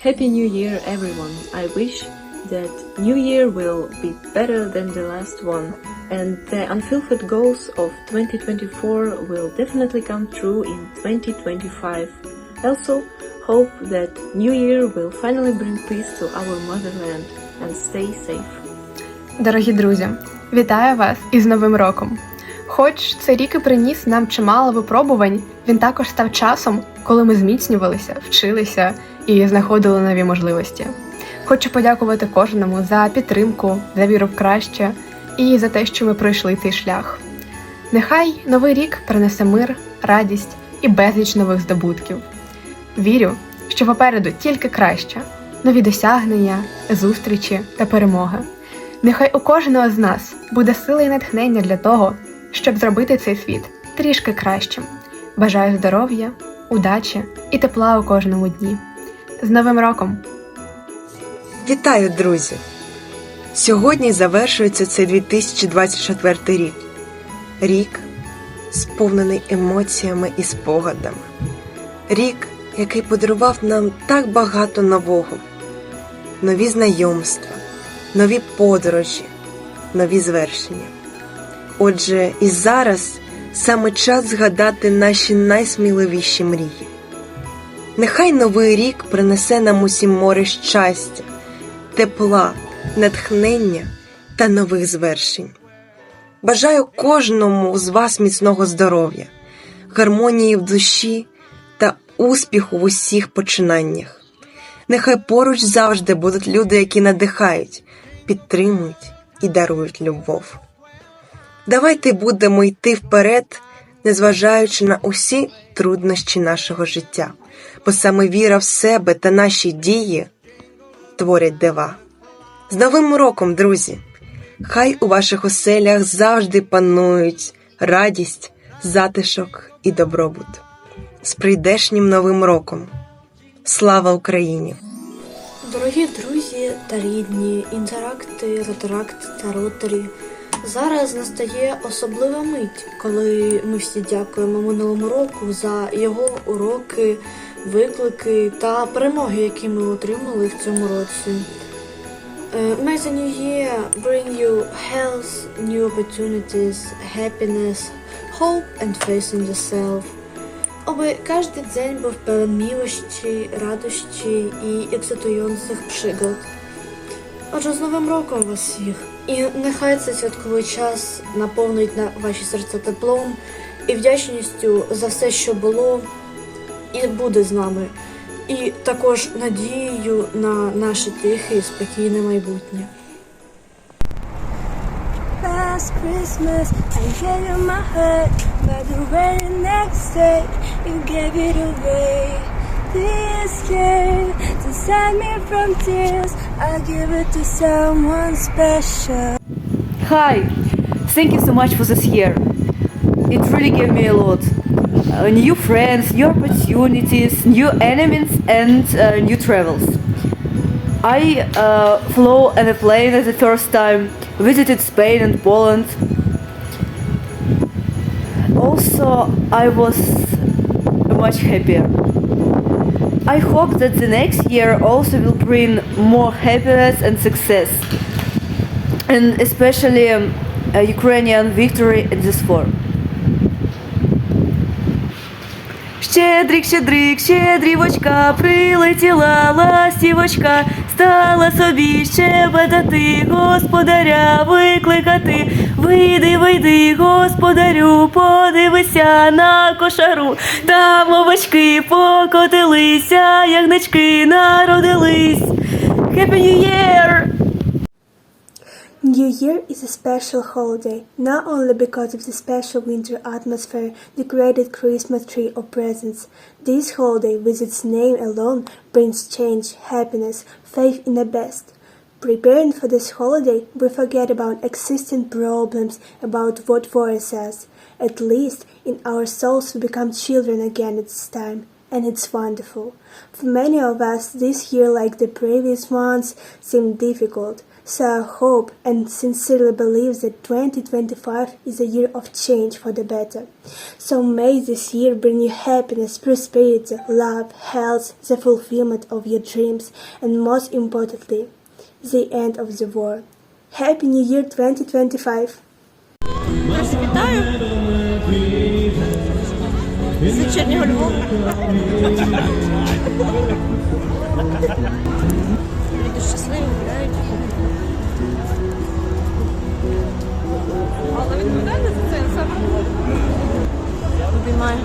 Happy New Year, everyone. I wish that New Year will be better than the last one, and the unfulfilled goals of 2024 will definitely come true in 2025. Also, hope that New Year will finally bring peace to our motherland and stay safe. Дорогі друзі, вітаю вас із Новим роком! Хоч цей рік і приніс нам чимало випробувань, він також став часом, коли ми зміцнювалися, вчилися і знаходили нові можливості. Хочу подякувати кожному за підтримку, за віру в краще і за те, що ми пройшли цей шлях. Нехай новий рік принесе мир, радість і безліч нових здобутків. Вірю, що попереду тільки краще, нові досягнення, зустрічі та перемоги. Нехай у кожного з нас буде сила і натхнення для того, щоб зробити цей світ трішки кращим. Бажаю здоров'я, удачі і тепла у кожному дні. З Новим роком! Вітаю, друзі! Сьогодні завершується цей 2024 рік. Рік, сповнений емоціями і спогадами. Рік, який подарував нам так багато нового, нові знайомства, нові подорожі, нові звершення. Отже, і зараз саме час згадати наші найсміливіші мрії. Нехай новий рік принесе нам усім море щастя, тепла, натхнення та нових звершень. Бажаю кожному з вас міцного здоров'я, гармонії в душі та успіху в усіх починаннях. Нехай поруч завжди будуть люди, які надихають, підтримують і дарують любов. Давайте будемо йти вперед, незважаючи на усі труднощі нашого життя, бо саме віра в себе та наші дії творять дива. З Новим роком, друзі! Хай у ваших оселях завжди панують радість, затишок і добробут. З прийдешнім Новим роком! Слава Україні! Дорогі друзі та рідні, інтеракти, роторакт та ротарі. Зараз настає особлива мить, коли ми всі дякуємо минулому року за його уроки, виклики та перемоги, які ми отримали в цьому році. Е, May the new year bring you health, new opportunities, happiness, hope and faith in yourself. Аби кожен день був pełen miłości, радощі і екситуjących przygód. Отже, з Новим роком вас всіх! І нехай цей святковий час наповнить на ваші серця теплом і вдячністю за все, що було і буде з нами, і також надією на наше тихе і спокійне майбутнє. Last Christmas, I gave you my heart, but the very next day, you gave it away. This year, to save me from tears, I give it to someone special. Hi, thank you so much for this year. It really gave me a lot. Uh, new friends, new opportunities, new enemies, and uh, new travels. I uh, flew on a plane at the first time, visited Spain and Poland. Also, I was much happier. I hope that the next year also will bring more happiness and success and especially um, a Ukrainian victory in this war. Щедрик, щедрик, щедрівочка, прилетіла Ластівочка, стала собі щебетати, господаря викликати. Вийди, вийди, господарю, подивися на кошару. Там овочки покотилися, ягнички народились. Happy New Year! New Year is a special holiday, not only because of the special winter atmosphere, the created Christmas tree or presents. This holiday, with its name alone, brings change, happiness, faith in the best. Preparing for this holiday, we forget about existing problems, about what worries us. At least in our souls, we become children again at this time, and it's wonderful. For many of us, this year, like the previous ones, seemed difficult. So I hope and sincerely believe that 2025 is a year of change for the better. So may this year bring you happiness, prosperity, love, health, the fulfillment of your dreams, and most importantly, the end of the war. Happy New Year 2025! Вас вітаю з вечірнього Львова. Люди щасливі гуляють. Але відповідальність за це саме обіймає.